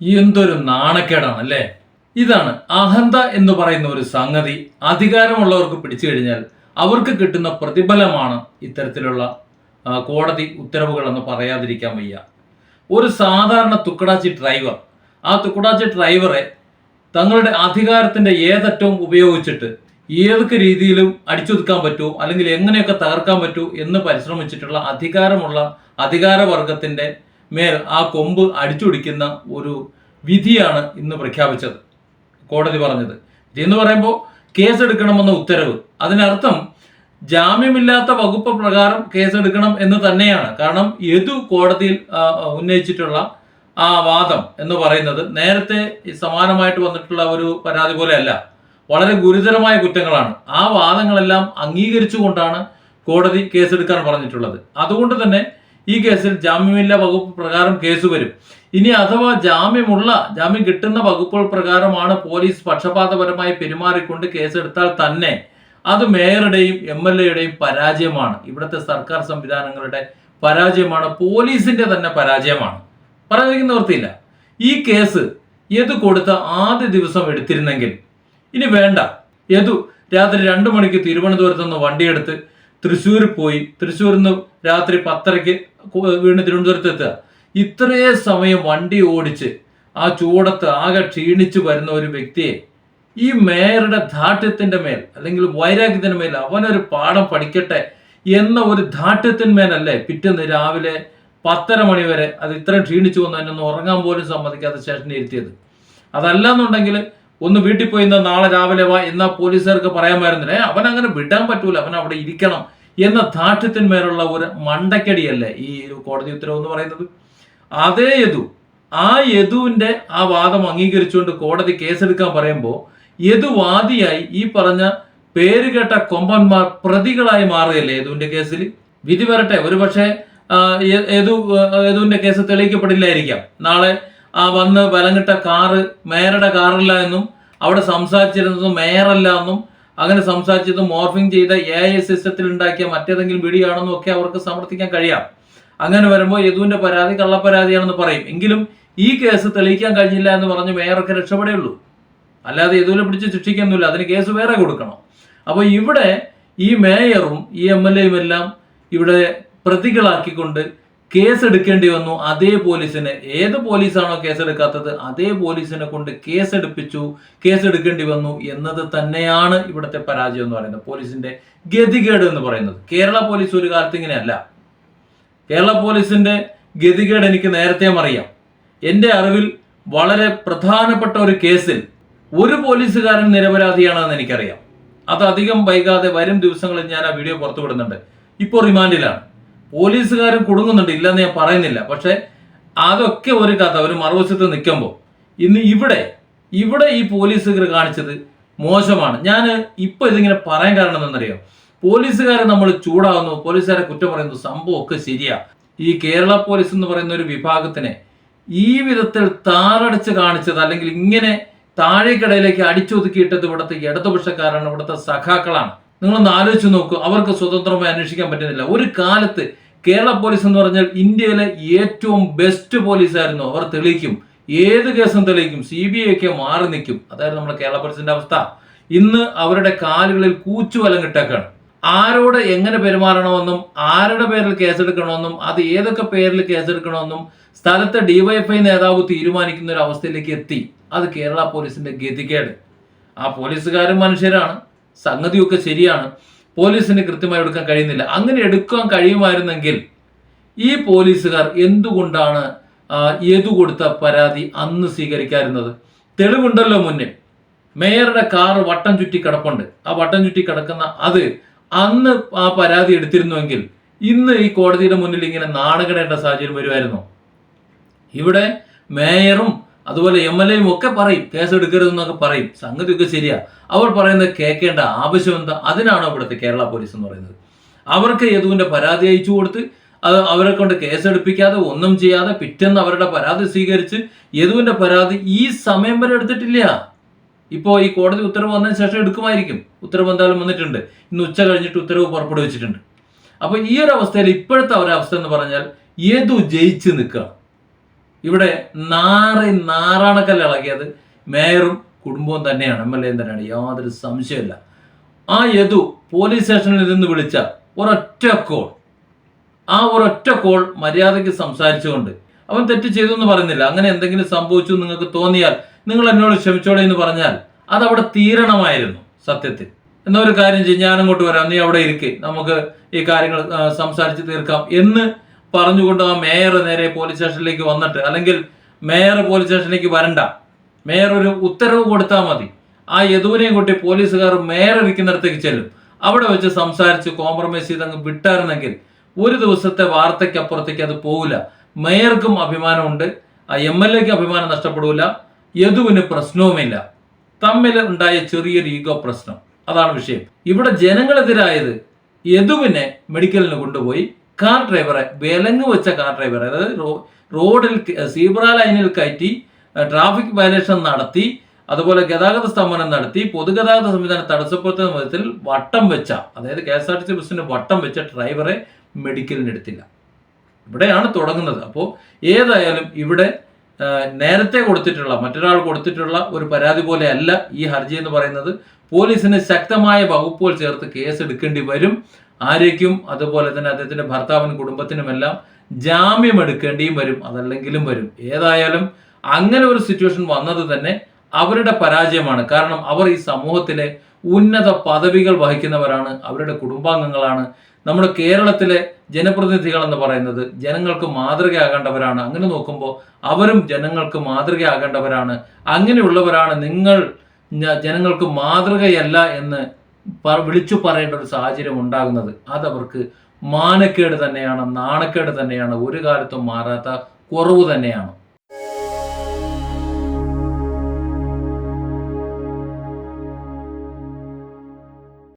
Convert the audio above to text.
എന്തൊരു നാണക്കേടാണ് അല്ലേ? ഇതാണ് അഹന്ത എന്ന് പറയുന്ന ഒരു സംഗതി. അധികാരമുള്ളവർക്ക് പിടിച്ചു കഴിഞ്ഞാൽ അവർക്ക് കിട്ടുന്ന പ്രതിഫലമാണ് ഇത്തരത്തിലുള്ള കോടതി ഉത്തരവുകളെന്ന് പറയാതിരിക്കാൻ വയ്യ. ഒരു സാധാരണ തുക്കടാച്ചി ഡ്രൈവർ ആ തുക്കടാച്ചി ഡ്രൈവറെ തങ്ങളുടെ അധികാരത്തിന്റെ ഏതറ്റവും ഉപയോഗിച്ചിട്ട് ഏതൊക്കെ രീതിയിലും അടിച്ചൊതുക്കാൻ പറ്റുമോ അല്ലെങ്കിൽ എങ്ങനെയൊക്കെ തകർക്കാൻ പറ്റൂ എന്ന് പരിശ്രമിച്ചിട്ടുള്ള അധികാരമുള്ള അധികാരവർഗത്തിന്റെ മേൽ ആ കൊമ്പ് അടിച്ചുപിടിക്കുന്ന ഒരു വിധിയാണ് ഇന്ന് പ്രഖ്യാപിച്ചത്. കോടതി പറഞ്ഞത്. എന്ന് പറയുമ്പോൾ കേസെടുക്കണമെന്ന ഉത്തരവ്. അതിനർത്ഥം ജാമ്യമില്ലാത്ത വകുപ്പ് പ്രകാരം കേസെടുക്കണം എന്ന് തന്നെയാണ്. കാരണം ഏതു കോടതിയിൽ ഉന്നയിച്ചിട്ടുള്ള ആ വാദം എന്ന് പറയുന്നത് നേരത്തെ സമാനമായിട്ട് വന്നിട്ടുള്ള ഒരു പരാതി പോലെയല്ല. വളരെ ഗുരുതരമായ കുറ്റങ്ങളാണ്. ആ വാദങ്ങളെല്ലാം അംഗീകരിച്ചുകൊണ്ടാണ് കോടതി കേസെടുക്കാൻ പറഞ്ഞിട്ടുള്ളത്. അതുകൊണ്ട് തന്നെ ഈ കേസിൽ ജാമ്യമില്ല വകുപ്പ് പ്രകാരം കേസ് വരും. ഇനി അഥവാ ജാമ്യമുള്ള ജാമ്യം കിട്ടുന്ന വകുപ്പുകൾ പ്രകാരമാണ് പോലീസ് പക്ഷപാതപരമായി പെരുമാറിക്കൊണ്ട് കേസെടുത്താൽ തന്നെ അത് മേയറുടെയും എം എൽ എയുടെയും പരാജയമാണ്. ഇവിടുത്തെ സർക്കാർ സംവിധാനങ്ങളുടെ പരാജയമാണ്. പോലീസിന്റെ തന്നെ പരാജയമാണ്. പറയാതിരിക്കുന്ന നിവൃത്തിയില്ല. ഈ കേസ് യദു കൊടുത്ത ആദ്യ ദിവസം എടുത്തിരുന്നെങ്കിൽ ഇനി വേണ്ട. യദു രാത്രി രണ്ടു മണിക്ക് തിരുവനന്തപുരത്ത് നിന്ന് വണ്ടിയെടുത്ത് തൃശ്ശൂർ പോയി. തൃശ്ശൂരിൽ നിന്ന് രാത്രി പത്തരയ്ക്ക് വീണ് തിരുവനന്തപുരത്ത് എത്തുക. ഇത്രയേ സമയം വണ്ടി ഓടിച്ച് ആ ചൂടത്ത് ആകെ ക്ഷീണിച്ചു വരുന്ന ഒരു വ്യക്തിയെ ഈ മേയറുടെ ധാഠ്യത്തിന്റെ മേൽ അല്ലെങ്കിൽ വൈരാഗ്യത്തിന്റെ മേൽ അവനൊരു പാഠം പഠിക്കട്ടെ എന്ന ഒരു ധാട്ട്യത്തിന്മേലല്ലേ പിറ്റേന്ന് രാവിലെ പത്തര മണി വരെ അത് ഇത്രയും ക്ഷീണിച്ചു വന്നു. അതിനൊന്ന് ഉറങ്ങാൻ പോലും സമ്മതിക്കാത്ത സ്റ്റേഷനിൽ ഇരുത്തിയത്. അതല്ലെന്നുണ്ടെങ്കിൽ ഒന്ന് വീട്ടിൽ പോയി ഇന്ന് നാളെ രാവിലെ വാ എന്നാ പോലീസുകാർക്ക് പറയാമായിരുന്നില്ല? അവൻ അങ്ങനെ വിടാൻ പറ്റൂല. അവൻ അവിടെ ഇരിക്കണം എന്ന ധാഠ്യത്തിന്മേലുള്ള ഒരു മണ്ടക്കടിയല്ലേ ഈ കോടതി ഉത്തരവ് എന്ന് പറയുന്നത്? അതേ യദു. ആ യദുവിന്റെ ആ വാദം അംഗീകരിച്ചുകൊണ്ട് കോടതി കേസെടുക്കാൻ പറയുമ്പോൾ യദു വാദിയായി ഈ പറഞ്ഞ പേരുകേട്ട കൊമ്പന്മാർ പ്രതികളായി മാറുകയല്ലേ യദുവിന്റെ കേസിൽ? വിധി വരട്ടെ. ഒരുപക്ഷെ യദു ആ, യദുവിന്റെ കേസ് തെളിയിക്കപ്പെടില്ലായിരിക്കാം. നാളെ ആ വന്ന് വലങ്ങിട്ട കാറ് മേയറുടെ കാറല്ല എന്നും അവിടെ സംസാരിച്ചിരുന്നത് മേയറല്ല എന്നും അങ്ങനെ സംസാരിച്ചത് മോർഫിംഗ് ചെയ്ത എ ഐ സിസ്റ്റത്തിൽ ഉണ്ടാക്കിയ മറ്റേതെങ്കിലും വീഡിയോ ഒക്കെ അവർക്ക് സമർത്ഥിക്കാൻ കഴിയാം. അങ്ങനെ വരുമ്പോൾ യദുവിന്റെ പരാതി കള്ളപ്പരാതിയാണെന്ന് പറയും. എങ്കിലും ഈ കേസ് തെളിയിക്കാൻ കഴിഞ്ഞില്ല എന്ന് പറഞ്ഞ് മേയറൊക്കെ രക്ഷപ്പെടുകയുള്ളൂ. അല്ലാതെ യദുവിനെ പിടിച്ച് ശിക്ഷിക്കൊന്നുമില്ല. അതിന് കേസ് വേറെ കൊടുക്കണം. അപ്പോൾ ഇവിടെ ഈ മേയറും ഈ എം എൽ എയും എല്ലാം ഇവിടെ പ്രതികളാക്കിക്കൊണ്ട് കേസ് എടുക്കേണ്ടി വന്നു. അതേ പോലീസിന് ഏത് പോലീസാണോ കേസെടുക്കാത്തത് അതേ പോലീസിനെ കൊണ്ട് കേസ് എടുപ്പിച്ചു കേസ് കേസെടുക്കേണ്ടി വന്നു എന്നത് തന്നെയാണ് ഇവിടുത്തെ പരാജയം എന്ന് പറയുന്നത്. പോലീസിന്റെ ഗതികേട് എന്ന് പറയുന്നത്. കേരള പോലീസ് ഒരു കാലത്ത് ഇങ്ങനെയല്ല. കേരള പോലീസിന്റെ ഗതികേട് എനിക്ക് നേരത്തെ അറിയാം. എന്റെ അറിവിൽ വളരെ പ്രധാനപ്പെട്ട ഒരു കേസിൽ ഒരു പോലീസുകാരൻ നിരപരാധിയാണെന്ന് എനിക്കറിയാം. അത് അധികം വൈകാതെ വരും ദിവസങ്ങളിൽ ഞാൻ ആ വീഡിയോ പുറത്തുവിടുന്നുണ്ട്. ഇപ്പോൾ റിമാൻഡിലാണ്. പോലീസുകാരും കുടുങ്ങുന്നുണ്ട് ഇല്ലെന്ന് ഞാൻ പറയുന്നില്ല. പക്ഷെ അതൊക്കെ ഒരു കഥ ഒരു മറുവശത്ത് നിൽക്കുമ്പോൾ ഇന്ന് ഇവിടെ ഇവിടെ ഈ പോലീസുകാർ കാണിച്ചത് മോശമാണ്. ഞാൻ ഇപ്പൊ ഇതിങ്ങനെ പറയാൻ കാരണം എന്നറിയാം പോലീസുകാരെ നമ്മൾ ചൂടാവുന്നു പോലീസുകാരെ കുറ്റം പറയുന്നു സംഭവം ഒക്കെ ശരിയാ. ഈ കേരള പോലീസ് എന്ന് പറയുന്ന ഒരു വിഭാഗത്തിനെ ഈ വിധത്തിൽ താറടിച്ച് കാണിച്ചത് അല്ലെങ്കിൽ ഇങ്ങനെ താഴേക്കിടയിലേക്ക് അടിച്ചൊതുക്കിയിട്ടത് ഇവിടുത്തെ ഇടതുപക്ഷക്കാരാണ് ഇവിടുത്തെ സഖാക്കളാണ്. നിങ്ങളൊന്ന് ആലോചിച്ച് നോക്കൂ. അവർക്ക് സ്വതന്ത്രമായി അന്വേഷിക്കാൻ പറ്റുന്നില്ല. ഒരു കാലത്ത് കേരള പോലീസ് എന്ന് പറഞ്ഞാൽ ഇന്ത്യയിലെ ഏറ്റവും ബെസ്റ്റ് പോലീസ് ആയിരുന്നു. അവർ തെളിയിക്കും. ഏത് കേസും തെളിയിക്കും. സി ബി ഐ ഒക്കെ മാറി നിൽക്കും. അതായിരുന്നു നമ്മുടെ കേരള പോലീസിന്റെ അവസ്ഥ. ഇന്ന് അവരുടെ കാലുകളിൽ കൂച്ചുവലം കിട്ടേക്കാണ്. ആരോട് എങ്ങനെ പെരുമാറണമെന്നും ആരുടെ പേരിൽ കേസെടുക്കണമെന്നും അത് ഏതൊക്കെ പേരിൽ കേസെടുക്കണമെന്നും സ്ഥലത്തെ ഡിവൈഎഫ്ഐ നേതാവ് തീരുമാനിക്കുന്ന ഒരു അവസ്ഥയിലേക്ക് എത്തി. അത് കേരള പോലീസിന്റെ ഗതികേട്. ആ പോലീസുകാരും മനുഷ്യരാണ്. സംഗതിയൊക്കെ ശരിയാണ്. പോലീസിന് കൃത്യമായി എടുക്കാൻ കഴിയുന്നില്ല. അങ്ങനെ എടുക്കാൻ കഴിയുമായിരുന്നെങ്കിൽ ഈ പോലീസുകാർ എന്തുകൊണ്ടാണ് ഏതു കൊടുത്ത പരാതി അന്ന് സ്വീകരിക്കാതിരുന്നത്? തെളിവുണ്ടല്ലോ മുന്നേ. മേയറുടെ കാർ വട്ടം ചുറ്റി കിടപ്പുണ്ട്. ആ വട്ടം ചുറ്റി കിടക്കുന്ന അത് അന്ന് ആ പരാതി എടുത്തിരുന്നുവെങ്കിൽ ഇന്ന് ഈ കോടതിയുടെ മുന്നിൽ ഇങ്ങനെ നാടുകടേണ്ട സാഹചര്യം വരുമായിരുന്നു. ഇവിടെ മേയറും അതുപോലെ എം എൽ എയും ഒക്കെ പറയും കേസ് എടുക്കരുതെന്നൊക്കെ പറയും. സംഗതിയൊക്കെ ശരിയാ. അവർ പറയുന്നത് കേൾക്കേണ്ട ആവശ്യം എന്താ അതിനാണോ ഇവിടുത്തെ കേരള പോലീസ് എന്ന് പറയുന്നത്. അവർക്ക് യദുവിന്റെ പരാതി അയച്ചു കൊടുത്ത് അത് അവരെ കൊണ്ട് കേസെടുപ്പിക്കാതെ ഒന്നും ചെയ്യാതെ പിറ്റേന്ന് അവരുടെ പരാതി സ്വീകരിച്ച് യദുവിന്റെ പരാതി ഈ സമയം വരെ എടുത്തിട്ടില്ല. ഇപ്പോൾ ഈ കോടതി ഉത്തരവ് വന്നതിന് ശേഷം എടുക്കുമായിരിക്കും. ഉത്തരവ് എന്തായാലും വന്നിട്ടുണ്ട്. ഇന്ന് ഉച്ച കഴിഞ്ഞിട്ട് ഉത്തരവ് പുറപ്പെടുവിച്ചിട്ടുണ്ട്. അപ്പൊ ഈ ഒരു അവസ്ഥയിൽ ഇപ്പോഴത്തെ ഒരവസ്ഥ എന്ന് പറഞ്ഞാൽ യദു ജയിച്ച് നിൽക്കുക ഇവിടെ നാറി നാറാണക്കല്ല് ഇളകിയത്. മേയറും കുടുംബവും തന്നെയാണ്. എം എൽ എയും തന്നെയാണ്. യാതൊരു സംശയമില്ല ആ യദു പോലീസ് സ്റ്റേഷനിൽ നിന്ന് വിളിച്ച ഒരൊറ്റ കോൾ. ആ ഒരൊറ്റ കോൾ മര്യാദയ്ക്ക് സംസാരിച്ചുകൊണ്ട് അവൻ തെറ്റ് ചെയ്തു എന്ന് പറയുന്നില്ല. അങ്ങനെ എന്തെങ്കിലും സംഭവിച്ചു നിങ്ങൾക്ക് തോന്നിയാൽ നിങ്ങൾ എന്നോട് ക്ഷമിച്ചോളെ എന്ന് പറഞ്ഞാൽ അത് അവിടെ തീരണമായിരുന്നു സത്യത്തിൽ. എന്നൊരു കാര്യം ചെയ്യും ഞാൻ അങ്ങോട്ട് വരാം. നീ അവിടെ ഇരിക്കെ. നമുക്ക് ഈ കാര്യങ്ങൾ സംസാരിച്ച് തീർക്കാം എന്ന് പറഞ്ഞുകൊണ്ട് ആ മേയർ നേരെ പോലീസ് സ്റ്റേഷനിലേക്ക് വന്നിട്ട് അല്ലെങ്കിൽ മേയർ പോലീസ് സ്റ്റേഷനിലേക്ക് വരണ്ട. മേയർ ഒരു ഉത്തരവ് കൊടുത്താൽ മതി. ആ യദുവിനെയും കൂട്ടി പോലീസുകാർ മേയർ ഇരിക്കുന്നിടത്തേക്ക് ചെല്ലും. അവിടെ വെച്ച് സംസാരിച്ച് കോംപ്രമൈസ് ചെയ്ത് അങ്ങ് വിട്ടായിരുന്നെങ്കിൽ ഒരു ദിവസത്തെ വാർത്തയ്ക്കപ്പുറത്തേക്ക് അത് പോകില്ല മേയർക്കും അഭിമാനമുണ്ട്. ആ എം എൽ എക്ക് അഭിമാനം നഷ്ടപ്പെടില്ല യദുവിന് പ്രശ്നവുമില്ല. തമ്മിൽ ഉണ്ടായ ചെറിയൊരു ഈഗോ പ്രശ്നം. അതാണ് വിഷയം. ഇവിടെ ജനങ്ങളെതിരായത് യദുവിനെ മെഡിക്കലിന് കൊണ്ടുപോയി. കാർ ഡ്രൈവറെ വിലങ്ങ് വെച്ച കാർ ഡ്രൈവറെ അതായത് റോഡിൽ സീബ്ര ലൈനിൽ കയറ്റി ട്രാഫിക് വയലേഷൻ നടത്തി അതുപോലെ ഗതാഗത സ്തംഭനം നടത്തി പൊതുഗതാഗത സംവിധാനം തടസ്സപ്പെടുത്തുന്ന വിധത്തിൽ വട്ടം വെച്ച അതായത് K S R T C ബസ്സിന് വട്ടം വെച്ച ഡ്രൈവറെ മെഡിക്കലിന് എടുത്തില്ല. ഇവിടെയാണ് തുടങ്ങുന്നത്. അപ്പോൾ ഏതായാലും ഇവിടെ നേരത്തെ കൊടുത്തിട്ടുള്ള മറ്റൊരാൾ കൊടുത്തിട്ടുള്ള ഒരു പരാതി പോലെ അല്ല ഈ ഹർജി എന്ന് പറയുന്നത്. പോലീസിന് ശക്തമായ വകുപ്പുകൾ ചേർത്ത് കേസ് എടുക്കേണ്ടി വരും. ആരേക്കും അതുപോലെ തന്നെ അദ്ദേഹത്തിന്റെ ഭർത്താവിനും കുടുംബത്തിനുമെല്ലാം ജാമ്യം എടുക്കേണ്ടിയും വരും അതല്ലെങ്കിലും വരും. ഏതായാലും അങ്ങനെ ഒരു സിറ്റുവേഷൻ വന്നത് തന്നെ അവരുടെ പരാജയമാണ്. കാരണം അവർ ഈ സമൂഹത്തിലെ ഉന്നത പദവികൾ വഹിക്കുന്നവരാണ് അവരുടെ കുടുംബാംഗങ്ങളാണ്. നമ്മുടെ കേരളത്തിലെ ജനപ്രതിനിധികൾ എന്ന് പറയുന്നത് ജനങ്ങൾക്ക് മാതൃകയാകേണ്ടവരാണ്. അങ്ങനെ നോക്കുമ്പോൾ അവരും ജനങ്ങൾക്ക് മാതൃകയാകേണ്ടവരാണ്. അങ്ങനെയുള്ളവരാണ് നിങ്ങൾ ജനങ്ങൾക്ക് മാതൃകയല്ല എന്ന് വിളിച്ചു പറയേണ്ട ഒരു സാഹചര്യം ഉണ്ടാകുന്നത്. അതവർക്ക് മാനക്കേട് തന്നെയാണ് നാണക്കേട് തന്നെയാണ് ഒരു കാലത്തും മാറാത്ത കുറവ് തന്നെയാണ്.